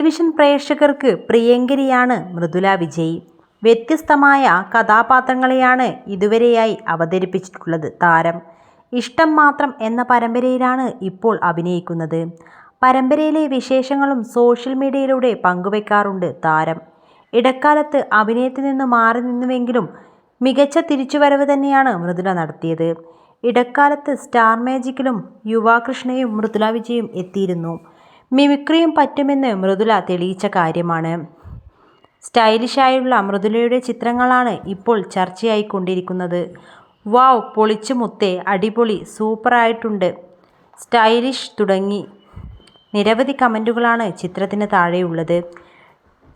Television പ്രേക്ഷകർക്ക് പ്രിയങ്കരിയാണ് മൃദുല വിജയ്. വ്യത്യസ്തമായ കഥാപാത്രങ്ങളെയാണ് ഇതുവരെയായി അവതരിപ്പിച്ചിട്ടുള്ളത് താരം. ഇഷ്ടം മാത്രം എന്ന പരമ്പരയിലാണ് ഇപ്പോൾ അഭിനയിക്കുന്നത്. പരമ്പരയിലെ വിശേഷങ്ങളും സോഷ്യൽ മീഡിയയിലൂടെ പങ്കുവെക്കാറുണ്ട് താരം. ഇടക്കാലത്ത് അഭിനയത്തിൽ നിന്ന് മാറി നിന്നുവെങ്കിലും മികച്ച തിരിച്ചുവരവ് തന്നെയാണ് മൃദുല നടത്തിയത്. ഇടക്കാലത്ത് സ്റ്റാർ മാജിക്കിലും യുവാകൃഷ്ണയും മൃദുല വിജയും എത്തിയിരുന്നു. മിമിക്രിയും പറ്റുമെന്ന് മൃദുല തെളിയിച്ച കാര്യമാണ്. സ്റ്റൈലിഷായുള്ള മൃദുലയുടെ ചിത്രങ്ങളാണ് ഇപ്പോൾ ചർച്ചയായിക്കൊണ്ടിരിക്കുന്നത്. വാവ് പൊളിച്ചു മുത്തേ അടിപൊളി സൂപ്പറായിട്ടുണ്ട്. സ്റ്റൈലിഷ് തുടങ്ങി. നിരവധി കമന്റുകളാണ് ചിത്രത്തിന് താഴെയുള്ളത്.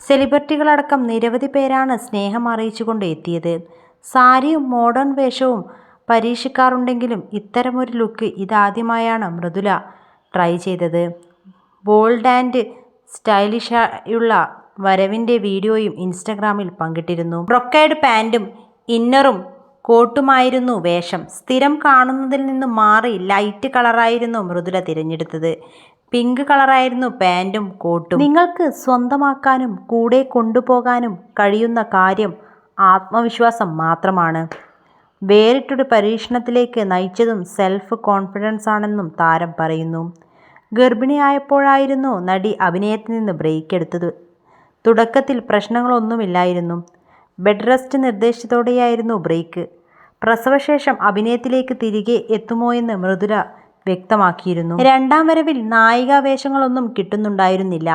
സെലിബ്രിറ്റികളടക്കം നിരവധി പേരാണ് സ്നേഹം അറിയിച്ചുകൊണ്ട് എത്തിയത്. സാരിയും മോഡേൺ വേഷവും പരീക്ഷിക്കാറുണ്ടെങ്കിലും ഇത്തരമൊരു ലുക്ക് ഇതാദ്യമായാണ് മൃദുല ട്രൈ ചെയ്തത്. ബോൾഡ് ആൻഡ് സ്റ്റൈലിഷായുള്ള വരവിന്റെ വീഡിയോയും ഇൻസ്റ്റഗ്രാമിൽ പങ്കിട്ടിരുന്നു. ബ്രൊക്കേഡ് പാന്റും ഇന്നറും കോട്ടുമായിരുന്നു വേഷം. സ്ഥിരം കാണുന്നതിൽ നിന്ന് മാറി ലൈറ്റ് കളറായിരുന്നു മൃദുല തിരഞ്ഞെടുത്തത്. പിങ്ക് കളറായിരുന്നു പാന്റും കോട്ടും. നിങ്ങൾക്ക് സ്വന്തമാക്കാനും കൂടെ കൊണ്ടുപോകാനും കഴിയുന്ന കാര്യം ആത്മവിശ്വാസം മാത്രമാണ്. വേറിട്ടൊരു പരീക്ഷണത്തിലേക്ക് നയിച്ചതും സെൽഫ് കോൺഫിഡൻസ് ആണെന്നും താരം പറയുന്നു. ഗർഭിണിയായപ്പോഴായിരുന്നു നടി അഭിനയത്തിൽ നിന്ന് ബ്രേക്ക് എടുത്തത്. തുടക്കത്തിൽ പ്രശ്നങ്ങളൊന്നുമില്ലായിരുന്നു. ബെഡ് റെസ്റ്റ് നിർദ്ദേശത്തോടെയായിരുന്നു ബ്രേക്ക് പ്രസവശേഷം അഭിനയത്തിലേക്ക് തിരികെ എത്തുമോയെന്ന് മൃദുല വ്യക്തമാക്കിയിരുന്നു. രണ്ടാം വരവിൽ നായികാവേഷങ്ങളൊന്നും കിട്ടുന്നുണ്ടായിരുന്നില്ല.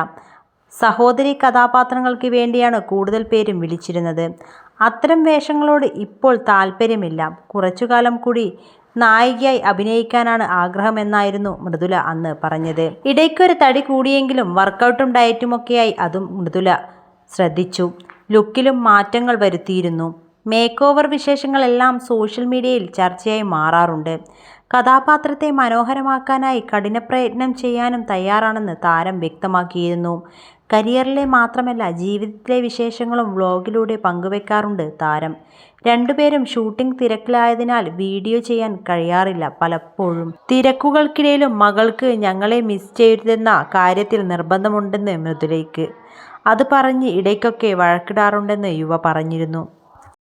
സഹോദരി കഥാപാത്രങ്ങൾക്ക് വേണ്ടിയാണ് കൂടുതൽ പേരും വിളിച്ചിരുന്നത്. അത്തരം വേഷങ്ങളോട് ഇപ്പോൾ താല്പര്യമില്ല. കുറച്ചുകാലം കൂടി നായികയായി അഭിനയിക്കാനാണ് ആഗ്രഹമെന്നായിരുന്നു മൃദുല അന്ന് പറഞ്ഞത്. ഇടയ്ക്കൊരു തടി കൂടിയെങ്കിലും വർക്കൗട്ടും ഡയറ്റുമൊക്കെയായി അതും മൃദുല ശ്രദ്ധിച്ചു. ലുക്കിലും മാറ്റങ്ങൾ വരുത്തിയിരുന്നു. മേക്ക് ഓവർ വിശേഷങ്ങളെല്ലാം സോഷ്യൽ മീഡിയയിൽ ചർച്ചയായി മാറാറുണ്ട്. കഥാപാത്രത്തെ മനോഹരമാക്കാനായി കഠിനപ്രയത്നം ചെയ്യാനും തയ്യാറാണെന്ന് താരം വ്യക്തമാക്കിയിരുന്നു. കരിയറിലെ മാത്രമല്ല ജീവിതത്തിലെ വിശേഷങ്ങളും വ്ലോഗിലൂടെ പങ്കുവെക്കാറുണ്ട് താരം. രണ്ടുപേരും ഷൂട്ടിംഗ് തിരക്കിലായതിനാൽ വീഡിയോ ചെയ്യാൻ കഴിയാറില്ല പലപ്പോഴും. തിരക്കുകൾക്കിടയിലും മകൾക്ക് ഞങ്ങളെ മിസ് ചെയ്യരുതെന്ന കാര്യത്തിൽ നിർബന്ധമുണ്ടെന്ന് മൃദുലയ്ക്ക്. അത് പറഞ്ഞ് ഇടയ്ക്കൊക്കെ വഴക്കിടാറുണ്ടെന്ന് യുവ പറഞ്ഞിരുന്നു.